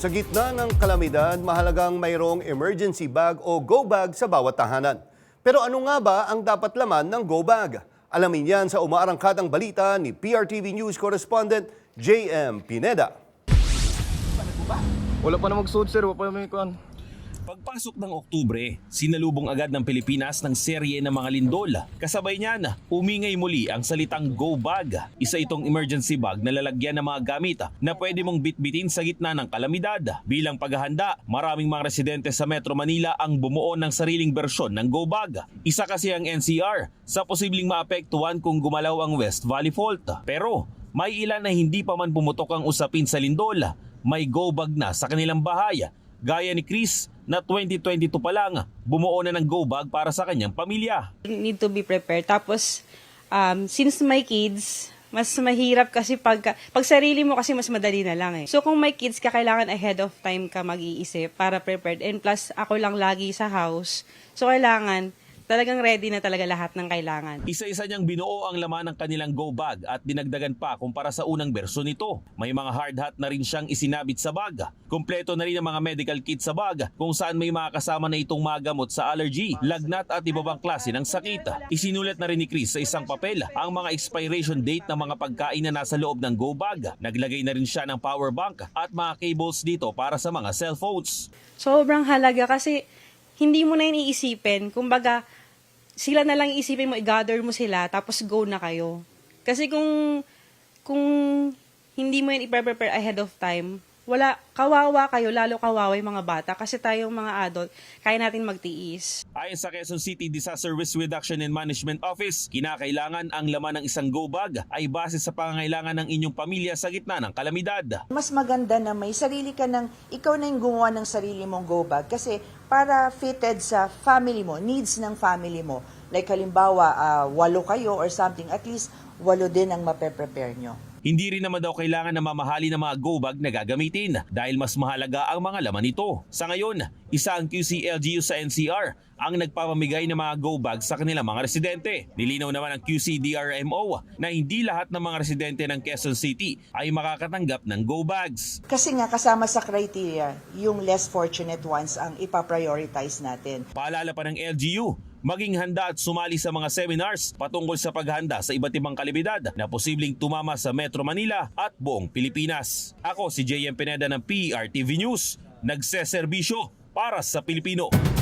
Sa gitna ng kalamidad, mahalagang mayroong emergency bag o go bag sa bawat tahanan. Pero ano nga ba ang dapat laman ng go bag? Alamin yan sa umaarangkadang balita ni PRTV News correspondent JM Pineda. Wala pa na magsuot sir, wala pa na may kuhan. Pagpasok ng Oktubre, sinalubong agad ng Pilipinas ng serye ng mga lindol. Kasabay niyan, umingay muli ang salitang go bag. Isa itong emergency bag na lalagyan ng mga gamit na pwede mong bitbitin sa gitna ng kalamidad. Bilang paghahanda, maraming mga residente sa Metro Manila ang bumuo ng sariling bersyon ng go bag. Isa kasi ang NCR sa posibleng maapektuhan kung gumalaw ang West Valley Fault. Pero may ilan na hindi pa man pumutok ang usapin sa lindol. May go bag na sa kanilang bahay Gaya ni Chris na 2022 pa lang, bumuo na ng go bag para sa kanyang pamilya. need to be prepared. Tapos, um, since my kids, mas mahirap kasi pag, pag sarili mo kasi mas madali na lang eh. So kung may kids ka, kailangan ahead of time ka mag-iisip para prepared. And plus, ako lang lagi sa house. So kailangan, talagang ready na talaga lahat ng kailangan. Isa-isa niyang binuo ang laman ng kanilang go bag at dinagdagan pa kumpara sa unang bersyon nito. May mga hard hat na rin siyang isinabit sa bag. Kompleto na rin ang mga medical kit sa bag kung saan may mga kasama na itong mga gamot sa allergy, lagnat at iba pang klase ng sakit. Isinulat na rin ni Chris sa isang papel ang mga expiration date ng mga pagkain na nasa loob ng go bag. Naglagay na rin siya ng power bank at mga cables dito para sa mga cellphones. Sobrang halaga kasi hindi mo na iniisipin. Kumbaga, sila na lang iisipin mo, i-gather mo sila, tapos go na kayo. Kasi kung, kung hindi mo yan i-prepare ahead of time, wala, kawawa kayo, lalo kawawa yung mga bata. Kasi tayong mga adult, kaya natin magtiis. Ayon sa Quezon City Disaster Risk Reduction and Management Office, kinakailangan ang laman ng isang go bag ay base sa pangangailangan ng inyong pamilya sa gitna ng kalamidad. mas maganda na may sarili ka ng, ikaw na yung gumawa ng sarili mong go bag kasi para fitted sa family mo, needs ng family mo. Like halimbawa, ah, walo kayo or something, at least walo din ang mape-prepare nyo. Hindi rin naman daw kailangan na mamahali ng mga go bag na gagamitin dahil mas mahalaga ang mga laman nito. Sa ngayon, isa ang QC LGU sa NCR ang nagpapamigay ng mga go bag sa kanilang mga residente. Nilinaw naman ang QC DRMO na hindi lahat ng mga residente ng Quezon City ay makakatanggap ng go bags. Kasi nga kasama sa criteria, yung less fortunate ones ang ipaprioritize natin. Paalala pa ng LGU, maging handa at sumali sa mga seminars patungkol sa paghanda sa iba't ibang kalibidad na posibleng tumama sa Metro Manila at buong Pilipinas. Ako si JM Pineda ng PRTV News, nagseserbisyo para sa Pilipino.